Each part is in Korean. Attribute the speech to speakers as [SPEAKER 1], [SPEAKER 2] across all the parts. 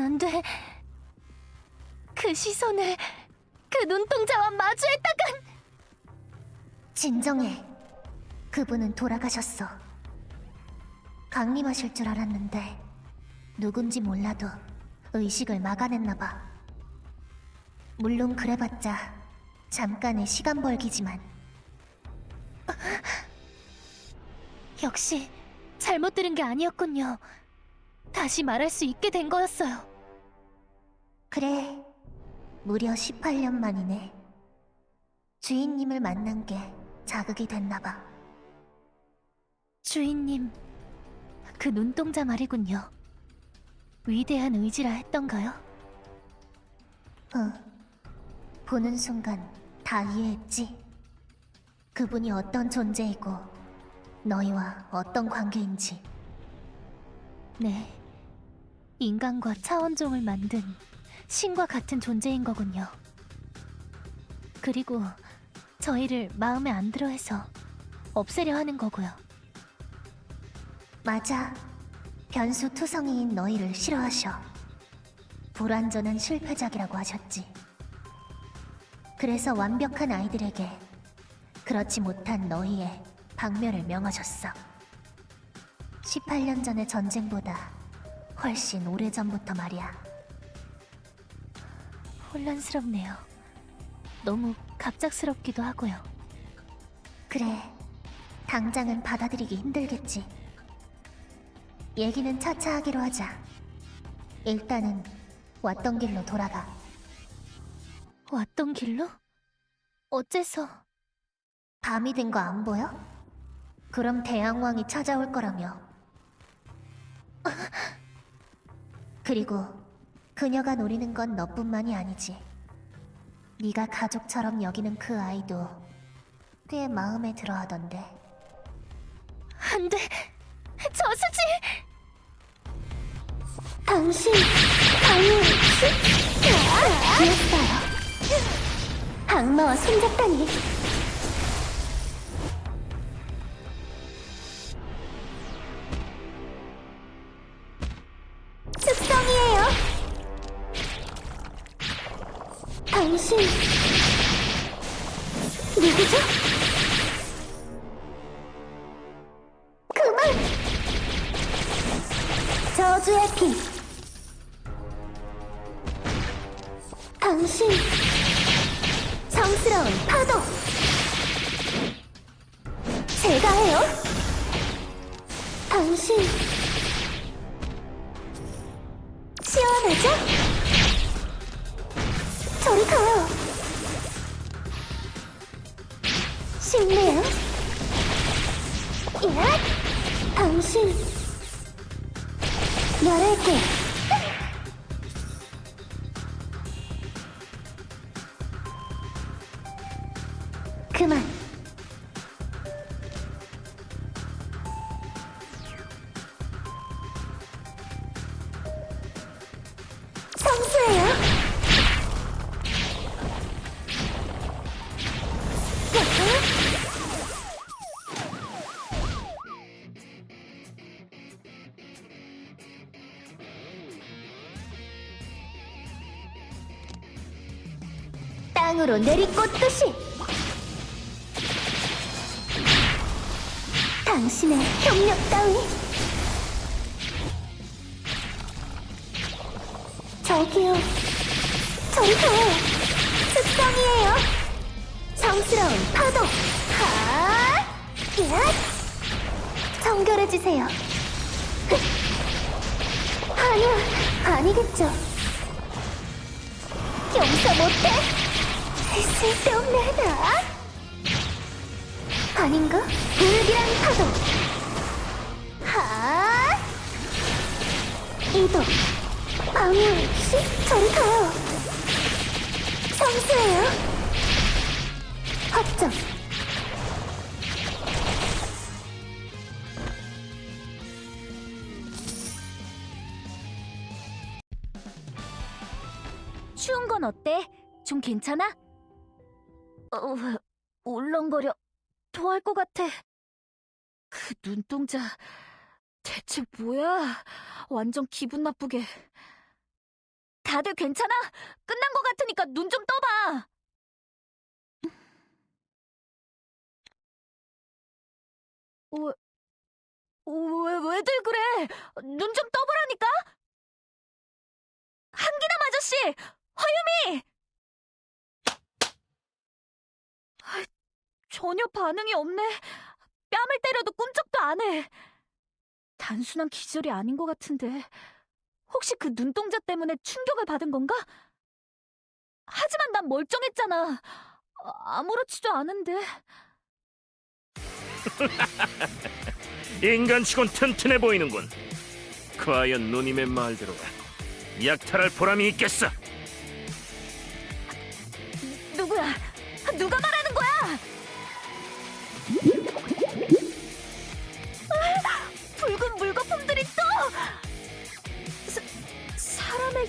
[SPEAKER 1] 이러면 안 돼. 그 시선을 그 눈동자와 마주했다간
[SPEAKER 2] 진정해. 그분은 돌아가셨어. 강림하실 줄 알았는데 누군지 몰라도 의식을 막아냈나 봐. 물론 그래봤자 잠깐의 시간 벌기지만
[SPEAKER 1] 역시 잘못 들은 게 아니었군요. 다시 말할 수 있게 된 거였어요.
[SPEAKER 2] 그래. 무려 18년 만이네. 주인님을 만난 게 자극이 됐나 봐.
[SPEAKER 1] 주인님, 그 눈동자 말이군요. 위대한 의지라 했던가요?
[SPEAKER 2] 응. 보는 순간 다 이해했지. 그분이 어떤 존재이고 너희와 어떤 관계인지.
[SPEAKER 1] 네. 인간과 차원종을 만든 신과 같은 존재인 거군요. 그리고 저희를 마음에 안 들어 해서 없애려 하는 거고요.
[SPEAKER 2] 맞아. 변수 투성이인 너희를 싫어하셔. 불완전한 실패작이라고 하셨지. 그래서 완벽한 아이들에게 그렇지 못한 너희의 박멸을 명하셨어. 18년 전의 전쟁보다 훨씬 오래전부터 말이야.
[SPEAKER 1] 혼란스럽네요. 너무 갑작스럽기도 하고요.
[SPEAKER 2] 그래. 당장은 받아들이기 힘들겠지. 얘기는 차차 하기로 하자. 일단은 왔던 길로 돌아가.
[SPEAKER 1] 왔던 길로? 어째서?
[SPEAKER 2] 밤이 된 거 안 보여? 그럼 대왕왕이 찾아올 거라며. 그리고 그녀가 노리는 건 너뿐만이 아니지. 네가 가족처럼 여기는 그 아이도 꽤 마음에 들어하던데.
[SPEAKER 1] 안 돼! 저수지!
[SPEAKER 2] 당신 강우 씨? 귀엽어요. 악마와 손잡다니. 저주의 피. 당신 성스러운 파도. 제가 해요. 당신 시원하죠? 저리 가요. 실례요. 야, 당신 열할게. 땅으로 내리꽂듯이. 당신의 협력 따위. 저기요. 저리 가요 특성이에요. 성스러운 파도. 하. 야! 정결해지세요. 아니야 아니겠죠. 용서 못해 쓸데없네 나 아닌가? 불길한 파도 하 이도 방울씨 저리 가요 성수예요 확정
[SPEAKER 1] 추운 건 어때? 좀 괜찮아? 어, 울렁거려. 토할 것 같아. 그 눈동자. 대체 뭐야? 완전 기분 나쁘게. 다들 괜찮아? 끝난 것 같으니까 눈 좀 떠봐. 왜, 왜, 왜들 그래? 눈 좀 떠보라니까? 한기남 아저씨! 허유미! 아, 전혀 반응이 없네. 뺨을 때려도 꿈쩍도 안 해. 단순한 기절이 아닌 것 같은데. 혹시 그 눈동자 때문에 충격을 받은 건가? 하지만 난 멀쩡했잖아. 아, 아무렇지도 않은데.
[SPEAKER 3] 인간치곤 튼튼해 보이는군. 과연 누님의 말대로 약탈할 보람이 있겠어.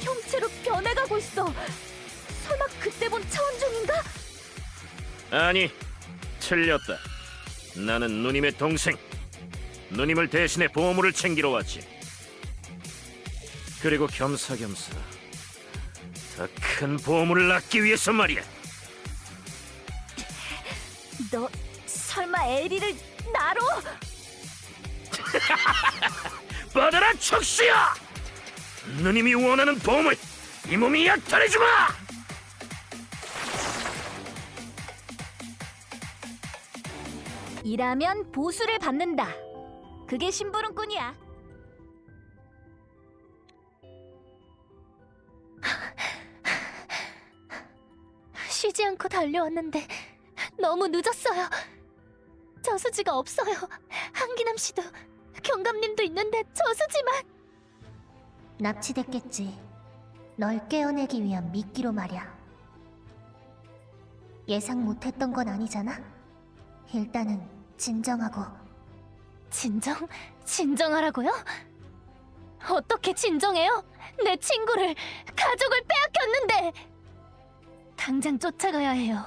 [SPEAKER 1] 형체로 변해가고 있어. 설마 그때 본 차원종인가?
[SPEAKER 3] 아니, 틀렸다. 나는 누님의 동생. 누님을 대신해 보물을 챙기러 왔지. 그리고 겸사겸사 더 큰 보물을 낳기 위해서 말이야.
[SPEAKER 1] 너 설마 에리를 나로?
[SPEAKER 3] 받아라 척수야! 누님이 원하는 보물 이 몸이 약탈해주마!
[SPEAKER 1] 일하면 보수를 받는다. 그게 심부름꾼이야. 쉬지 않고 달려왔는데 너무 늦었어요. 저수지가 없어요. 한기남 씨도 경감님도 있는데 저수지만
[SPEAKER 2] 납치됐겠지. 널 깨어내기 위한 미끼로 말이야. 예상 못했던 건 아니잖아? 일단은 진정하고
[SPEAKER 1] 진정? 진정하라고요? 어떻게 진정해요? 내 친구를, 가족을 빼앗겼는데! 당장 쫓아가야 해요.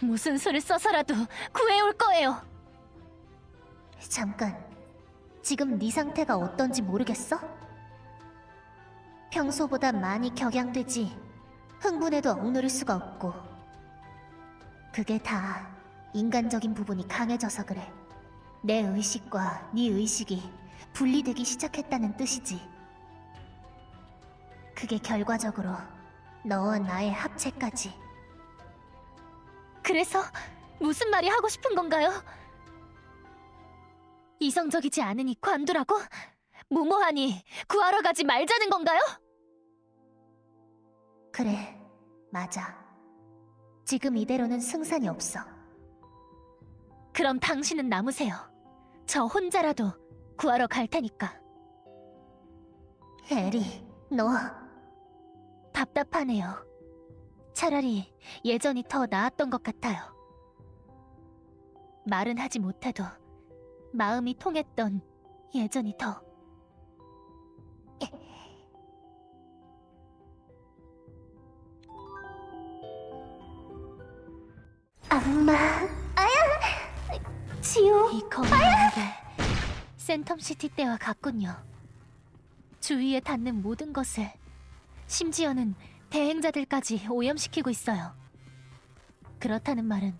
[SPEAKER 1] 무슨 수를 써서라도 구해올 거예요.
[SPEAKER 2] 잠깐. 지금 네 상태가 어떤지 모르겠어? 평소보다 많이 격양되지. 흥분해도 억누를 수가 없고. 그게 다 인간적인 부분이 강해져서 그래. 내 의식과 네 의식이 분리되기 시작했다는 뜻이지. 그게 결과적으로 너와 나의 합체까지.
[SPEAKER 1] 그래서 무슨 말이 하고 싶은 건가요? 이성적이지 않으니 관두라고? 무모하니 구하러 가지 말자는 건가요?
[SPEAKER 2] 그래, 맞아. 지금 이대로는 승산이 없어.
[SPEAKER 1] 그럼 당신은 남으세요. 저 혼자라도 구하러 갈 테니까.
[SPEAKER 2] 에리, 너
[SPEAKER 1] 답답하네요. 차라리 예전이 더 나았던 것 같아요. 말은 하지 못해도 마음이 통했던 예전이 더. 이게 센텀시티 때와 같군요. 주위에 닿는 모든 것을 심지어는 대행자들까지 오염시키고 있어요. 그렇다는 말은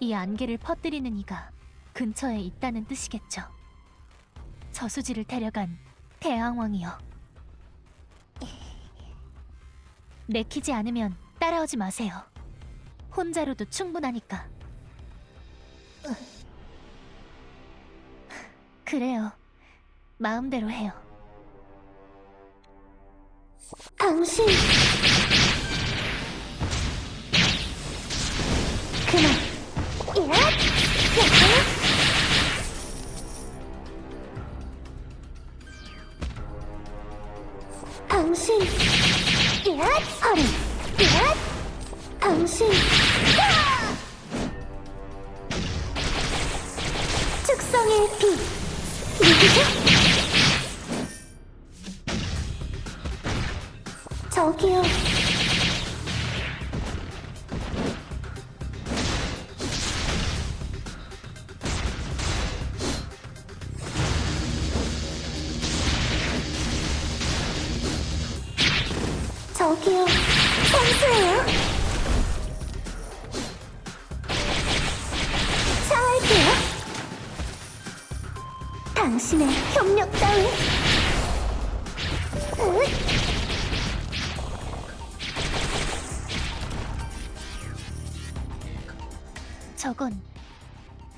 [SPEAKER 1] 이 안개를 퍼뜨리는 이가 근처에 있다는 뜻이겠죠. 저수지를 데려간 대항왕이요. 내키지 않으면 따라오지 마세요. 혼자로도 충분하니까. 그래요. 마음대로 해요.
[SPEAKER 2] 당신. 그만. 야! 저기요, 선수예요? 사할게요
[SPEAKER 1] 당신의 협력 따위. 저건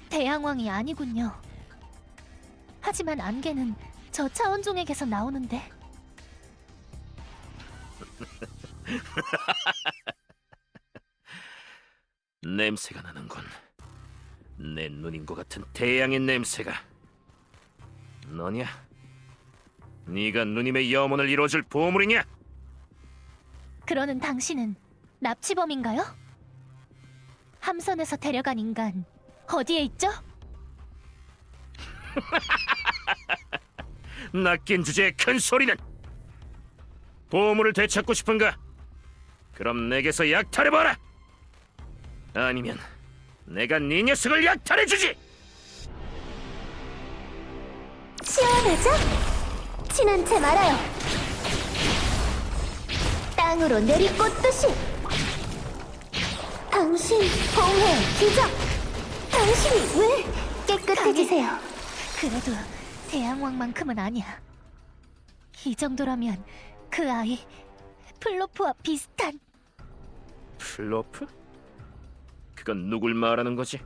[SPEAKER 1] 대항왕이 아니군요. 하지만 안개는 저 차원종에게서 나오는데
[SPEAKER 3] 냄새가 나는군. 내 눈인 것 같은 태양의 냄새가. 너냐? 네가 누님의 염원을 이루어줄 보물이냐?
[SPEAKER 1] 그러는 당신은 납치범인가요? 함선에서 데려간 인간 어디에 있죠?
[SPEAKER 3] 낚인 주제에 큰 소리는 보물을 되찾고 싶은가? 그럼 내게서 약탈해봐라. 아니면 내가 네 녀석을 약탈해주지.
[SPEAKER 1] 시원하죠? 친한 채 말아요. 땅으로 내리꽂듯이. 당신 공회 기적. 당신이 왜 깨끗해지세요? 그래도 대양왕만큼은 아니야. 이 정도라면 그 아이 플로프와 비슷한
[SPEAKER 3] 플로프? 그건 누굴 말하는 거지?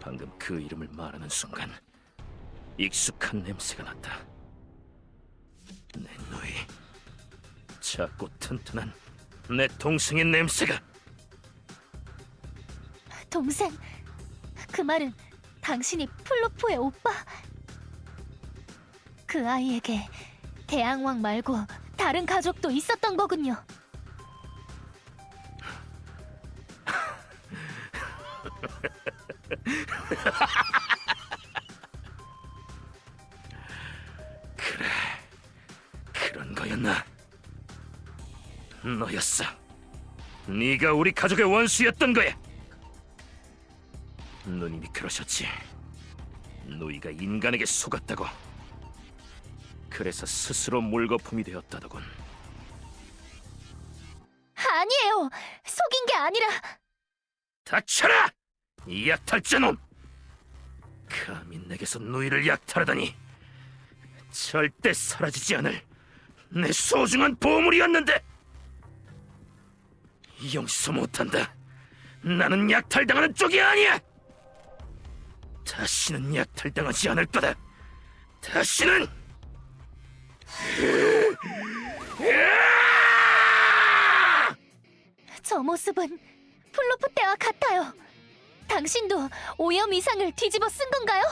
[SPEAKER 3] 방금 그 이름을 말하는 순간 익숙한 냄새가 났다. 내 누이, 작고 튼튼한 내 동생의 냄새가
[SPEAKER 1] 동생. 그 말은 당신이 플로프의 오빠. 그 아이에게 대양왕 말고 다른 가족도 있었던 거군요.
[SPEAKER 3] 거였나? 너였어. 네가 우리 가족의 원수였던 거야. 누님이 그러셨지. 누이가 인간에게 속았다고. 그래서 스스로 물거품이 되었다더군.
[SPEAKER 1] 아니에요. 속인 게 아니라
[SPEAKER 3] 닥쳐라! 이 약탈자 놈! 감히 내게서 누이를 약탈하다니 절대 사라지지 않을 내 소중한 보물이었는데. 용서 못한다. 나는 약탈당하는 쪽이 아니야. 다시는 약탈당하지 않을 거다. 다시는.
[SPEAKER 1] 저 모습은 플로프 때와 같아요. 당신도 오염 이상을 뒤집어 쓴 건가요?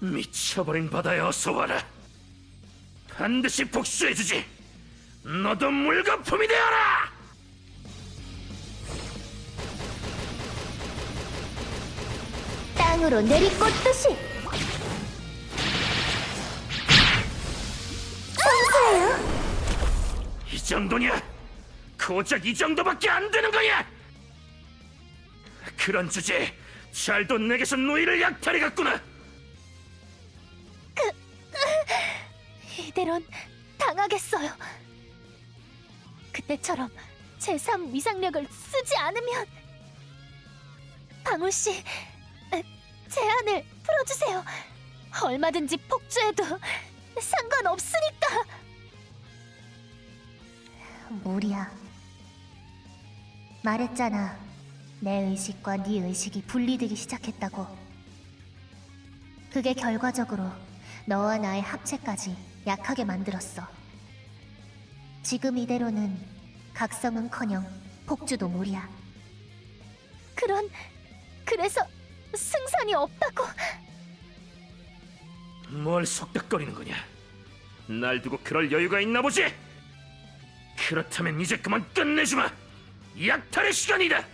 [SPEAKER 3] 미쳐버린 바다에 어서 와라. 반드시 복수해주지. 너도 물거품이 되어라.
[SPEAKER 1] 땅으로 내리꽂듯이. 청소해요.
[SPEAKER 3] 이 정도냐? 고작 이 정도밖에 안 되는 거야. 그런 주제에 잘도 내게서 누이를 약탈해갔구나.
[SPEAKER 1] 이대론 당하겠어요. 그때처럼 제3 위상력을 쓰지 않으면 방울 씨 에, 제안을 풀어주세요. 얼마든지 폭주해도 상관없으니까. 무리야. 말했잖아. 내 의식과 네 의식이 분리되기 시작했다고. 그게 결과적으로 너와 나의 합체까지 약하게 만들었어. 지금 이대로는 각성은커녕 폭주도 무리야. 그런 그래서 승산이 없다고.
[SPEAKER 3] 뭘 속닥거리는 거냐? 날 두고 그럴 여유가 있나 보지? 그렇다면 이제 그만 끝내주마! 약탈의 시간이다!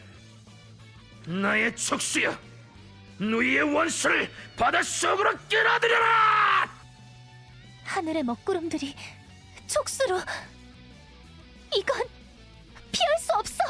[SPEAKER 3] 나의 촉수여! 누이의 원수를 바닷속으로 끌어들여라!
[SPEAKER 1] 하늘의 먹구름들이 촉수로 이건 피할 수 없어.